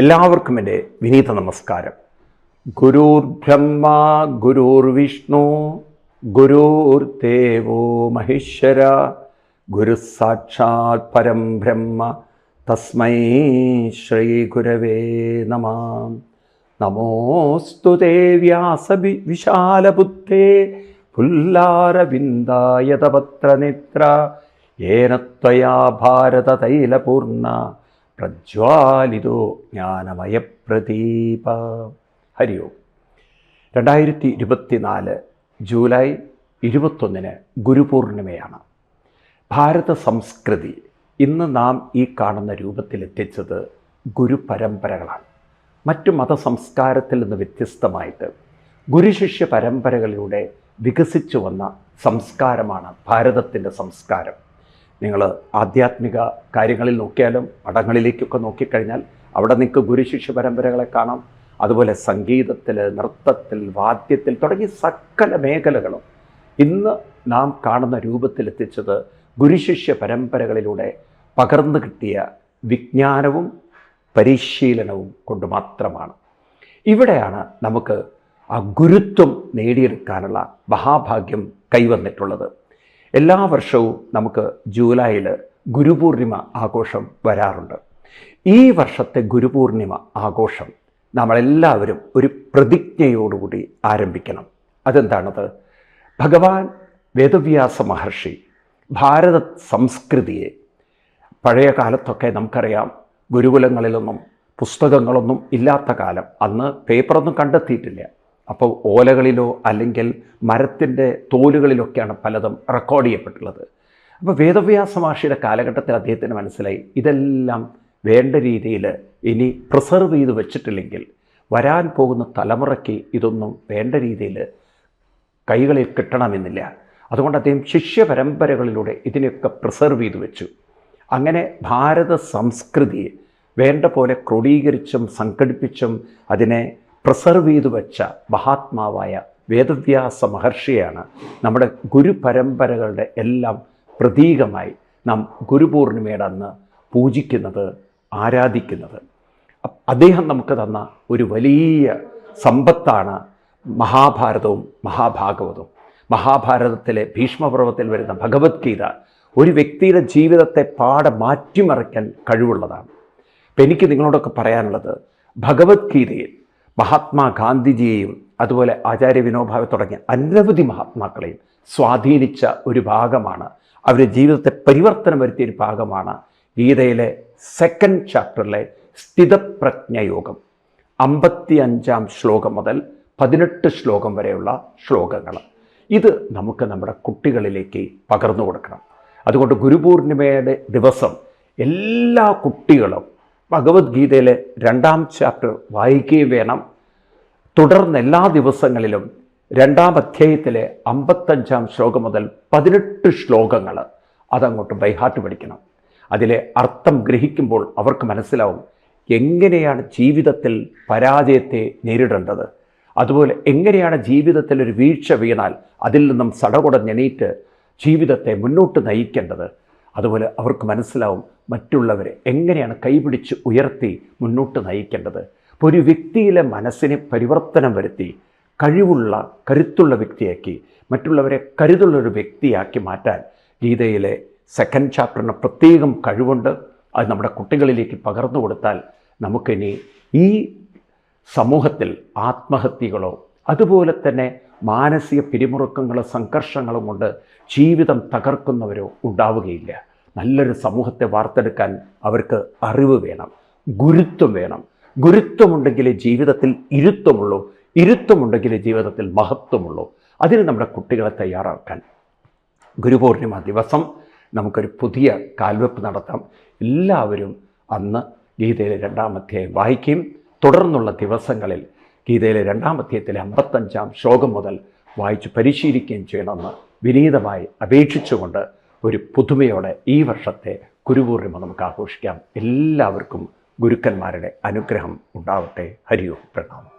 എല്ലാവർക്കും എന്റെ വിനീത നമസ്കാരം. ഗുരുർ ബ്രഹ്മ ഗുരുർ വിഷ്ണു ഗുരുർ ദേവോ മഹേശ്വര ഗുരു സാക്ഷാത് പരം ബ്രഹ്മ തസ്മൈ ശ്രീ ഗുരവേ നമ. നമോസ്തു വ്യാസ വിശാലബുദ്ധേ പുല്ലാരവിന്ദായതപത്രനേത്ര ഏനത്വയാ ത്വയാ ഭാരതതൈലപൂർണ പ്രജ്വാലിതോ ജ്ഞാനമയപ്രദീപ. ഹരിയോ ഓം. രണ്ടായിരത്തി ഇരുപത്തിനാല് ജൂലൈ ഇരുപത്തൊന്നിന് ഗുരുപൂർണിമയാണ്. ഭാരത സംസ്കൃതി ഇന്ന് നാം ഈ കാണുന്ന രൂപത്തിലെത്തിച്ചത് ഗുരുപരമ്പരകളാണ്. മറ്റു മതസംസ്കാരത്തിൽ നിന്ന് വ്യത്യസ്തമായിട്ട് ഗുരുശിഷ്യ പരമ്പരകളിലൂടെ വികസിച്ചു വന്ന സംസ്കാരമാണ് ഭാരതത്തിന്റെ സംസ്കാരം. നിങ്ങൾ ആധ്യാത്മിക കാര്യങ്ങളിൽ നോക്കിയാലും മഠങ്ങളിലേക്കൊക്കെ നോക്കിക്കഴിഞ്ഞാൽ അവിടെ നിങ്ങൾക്ക് ഗുരുശിഷ്യ പരമ്പരകളെ കാണാം. അതുപോലെ സംഗീതത്തിൽ നൃത്തത്തിൽ വാദ്യത്തിൽ തുടങ്ങി സകല മേഖലകളും ഇന്ന് നാം കാണുന്ന രൂപത്തിലെത്തിച്ചത് ഗുരുശിഷ്യ പരമ്പരകളിലൂടെ പകർന്നു കിട്ടിയ വിജ്ഞാനവും പരിശീലനവും കൊണ്ട് മാത്രമാണ്. ഇവിടെയാണ് നമുക്ക് ആ ഗുരുത്വം നേടിയെടുക്കാനുള്ള മഹാഭാഗ്യം കൈവന്നിട്ടുള്ളത്. എല്ലാ വർഷവും നമുക്ക് ജൂലൈയിൽ ഗുരുപൂർണിമ ആഘോഷം വരാറുണ്ട്. ഈ വർഷത്തെ ഗുരുപൂർണിമ ആഘോഷം നമ്മളെല്ലാവരും ഒരു പ്രതിജ്ഞയോടുകൂടി ആരംഭിക്കണം. അതെന്താണത്? ഭഗവാൻ വേദവ്യാസ മഹർഷി ഭാരത സംസ്കൃതിയെ പഴയ കാലത്തൊക്കെ നമുക്കറിയാം ഗുരുകുലങ്ങളിലൊന്നും പുസ്തകങ്ങളൊന്നും ഇല്ലാത്ത കാലം. അന്ന് പേപ്പറൊന്നും കണ്ടെത്തിയിട്ടില്ല. അപ്പോൾ ഓലകളിലോ അല്ലെങ്കിൽ മരത്തിന്റെ തോലുകളിലൊക്കെയാണ് പലതും റെക്കോർഡ് ചെയ്യപ്പെട്ടുള്ളത്. അപ്പോൾ വേദവ്യാസ മഹർഷിയുടെ കാലഘട്ടത്തിൽ അദ്ദേഹത്തിന് മനസ്സിലായി ഇതെല്ലാം വേണ്ട രീതിയിൽ ഇനി പ്രിസർവ് ചെയ്ത് വെച്ചിട്ടില്ലെങ്കിൽ വരാൻ പോകുന്ന തലമുറയ്ക്ക് ഇതൊന്നും വേണ്ട രീതിയിൽ കൈകളിൽ കിട്ടണമെന്നില്ല. അതുകൊണ്ട് അദ്ദേഹം ശിഷ്യ പരമ്പരകളിലൂടെ ഇതിനെയൊക്കെ പ്രിസർവ് ചെയ്തു വെച്ചു. അങ്ങനെ ഭാരത സംസ്കൃതിയെ വേണ്ട പോലെ ക്രോഡീകരിച്ചും സംഘടിപ്പിച്ചും അതിനെ പ്രിസർവ് ചെയ്തു വെച്ച മഹാത്മാവായ വേദവ്യാസ മഹർഷിയാണ് നമ്മുടെ ഗുരുപരമ്പരകളുടെ എല്ലാം പ്രതീകമായി നാം ഗുരുപൂർണിമയുടെ അന്ന് പൂജിക്കുന്നത് ആരാധിക്കുന്നത്. അദ്ദേഹം നമുക്ക് തന്ന ഒരു വലിയ സമ്പത്താണ് മഹാഭാരതവും മഹാഭാഗവതവും. മഹാഭാരതത്തിലെ ഭീഷ്മപർവത്തിൽ വരുന്ന ഭഗവത്ഗീത ഒരു വ്യക്തിയുടെ ജീവിതത്തെ പാടെ മാറ്റിമറിക്കാൻ കഴിവുള്ളതാണ്. അപ്പം എനിക്ക് നിങ്ങളോടൊക്കെ പറയാനുള്ളത് ഭഗവത്ഗീതയിൽ മഹാത്മാഗാന്ധിജിയെയും അതുപോലെ ആചാര്യ വിനോഭാവെ തുടങ്ങിയ അനവധി മഹാത്മാക്കളെയും സ്വാധീനിച്ച ഒരു ഭാഗമാണ്. അവരുടെ ജീവിതത്തെ പരിവർത്തനം വരുത്തിയ ഒരു ഭാഗമാണ് ഗീതയിലെ സെക്കൻഡ് ചാപ്റ്ററിലെ സ്ഥിതപ്രജ്ഞയോഗം. അമ്പത്തി അഞ്ചാം ശ്ലോകം മുതൽ പതിനെട്ട് ശ്ലോകം വരെയുള്ള ശ്ലോകങ്ങൾ. ഇത് നമുക്ക് നമ്മുടെ കുട്ടികളിലേക്ക് പകർന്നു കൊടുക്കണം. അതുകൊണ്ട് ഗുരുപൂർണിമയുടെ ദിവസം എല്ലാ കുട്ടികളും ഭഗവത്ഗീതയിലെ രണ്ടാം ചാപ്റ്റർ വായിക്കുകയും വേണം തുടർന്ന് എല്ലാ ദിവസങ്ങളിലും രണ്ടാം അധ്യായത്തിലെ അമ്പത്തഞ്ചാം ശ്ലോകം മുതൽ പതിനെട്ട് ശ്ലോകങ്ങൾ അതങ്ങോട്ട് ബൈഹാർട്ട് പഠിക്കണം. അതിലെ അർത്ഥം ഗ്രഹിക്കുമ്പോൾ അവർക്ക് മനസ്സിലാവും എങ്ങനെയാണ് ജീവിതത്തിൽ പരാജയത്തെ നേരിടേണ്ടത്. അതുപോലെ എങ്ങനെയാണ് ജീവിതത്തിൽ ഒരു വീഴ്ച വീണാൽ അതിൽ നിന്നും സടകുടഞ്ഞെണീറ്റ് ജീവിതത്തെ മുന്നോട്ട് നയിക്കേണ്ടത്. അതുപോലെ അവർക്ക് മനസ്സിലാവും മറ്റുള്ളവരെ എങ്ങനെയാണ് കൈപിടിച്ച് ഉയർത്തി മുന്നോട്ട് നയിക്കേണ്ടത്. അപ്പോൾ ഒരു വ്യക്തിയിലെ മനസ്സിനെ പരിവർത്തനം വരുത്തി കഴിവുള്ള കരുത്തുള്ള വ്യക്തിയാക്കി മറ്റുള്ളവരെ കരുതുള്ള ഒരു വ്യക്തിയാക്കി മാറ്റാൻ ഗീതയിലെ സെക്കൻഡ് ചാപ്റ്ററിന് പ്രത്യേകം കഴിവുണ്ട്. അത് നമ്മുടെ കുട്ടികളിലേക്ക് പകർന്നു കൊടുത്താൽ നമുക്കിനി ഈ സമൂഹത്തിൽ ആത്മഹത്യകളോ അതുപോലെ തന്നെ മാനസിക പിരിമുറുക്കങ്ങളോ സംഘർഷങ്ങളും കൊണ്ട് ജീവിതം തകർക്കുന്നവരോ ഉണ്ടാവുകയില്ല. നല്ലൊരു സമൂഹത്തെ വാർത്തെടുക്കാൻ അവർക്ക് അറിവ് വേണം ഗുരുത്വം വേണം. ഗുരുത്വമുണ്ടെങ്കിലേ ജീവിതത്തിൽ ഇരുത്വമുള്ളൂ ഇരുത്വമുണ്ടെങ്കിലേ ജീവിതത്തിൽ മഹത്വമുള്ളൂ. അതിന് നമ്മുടെ കുട്ടികളെ തയ്യാറാക്കാൻ ഗുരുപൂർണിമ ദിവസം നമുക്കൊരു പുതിയ കാൽവെപ്പ് നടത്താം. എല്ലാവരും അന്ന് ഗീതയിലെ രണ്ടാം അധ്യായം വായിക്കുകയും തുടർന്നുള്ള ദിവസങ്ങളിൽ ഗീതയിലെ രണ്ടാം അധ്യായത്തിലെ അമ്പത്തഞ്ചാം ശ്ലോകം മുതൽ വായിച്ച് പരിശീലിക്കുകയും ചെയ്യണമെന്ന് വിനീതമായി അപേക്ഷിച്ചുകൊണ്ട് ഒരു പുതുമയോടെ ഈ വർഷത്തെ ഗുരുപൂർണിമ നമുക്ക് ആഘോഷിക്കാം. എല്ലാവർക്കും ഗുരുക്കന്മാരുടെ അനുഗ്രഹം ഉണ്ടാവട്ടെ. ഹരിയോ പ്രണാമം.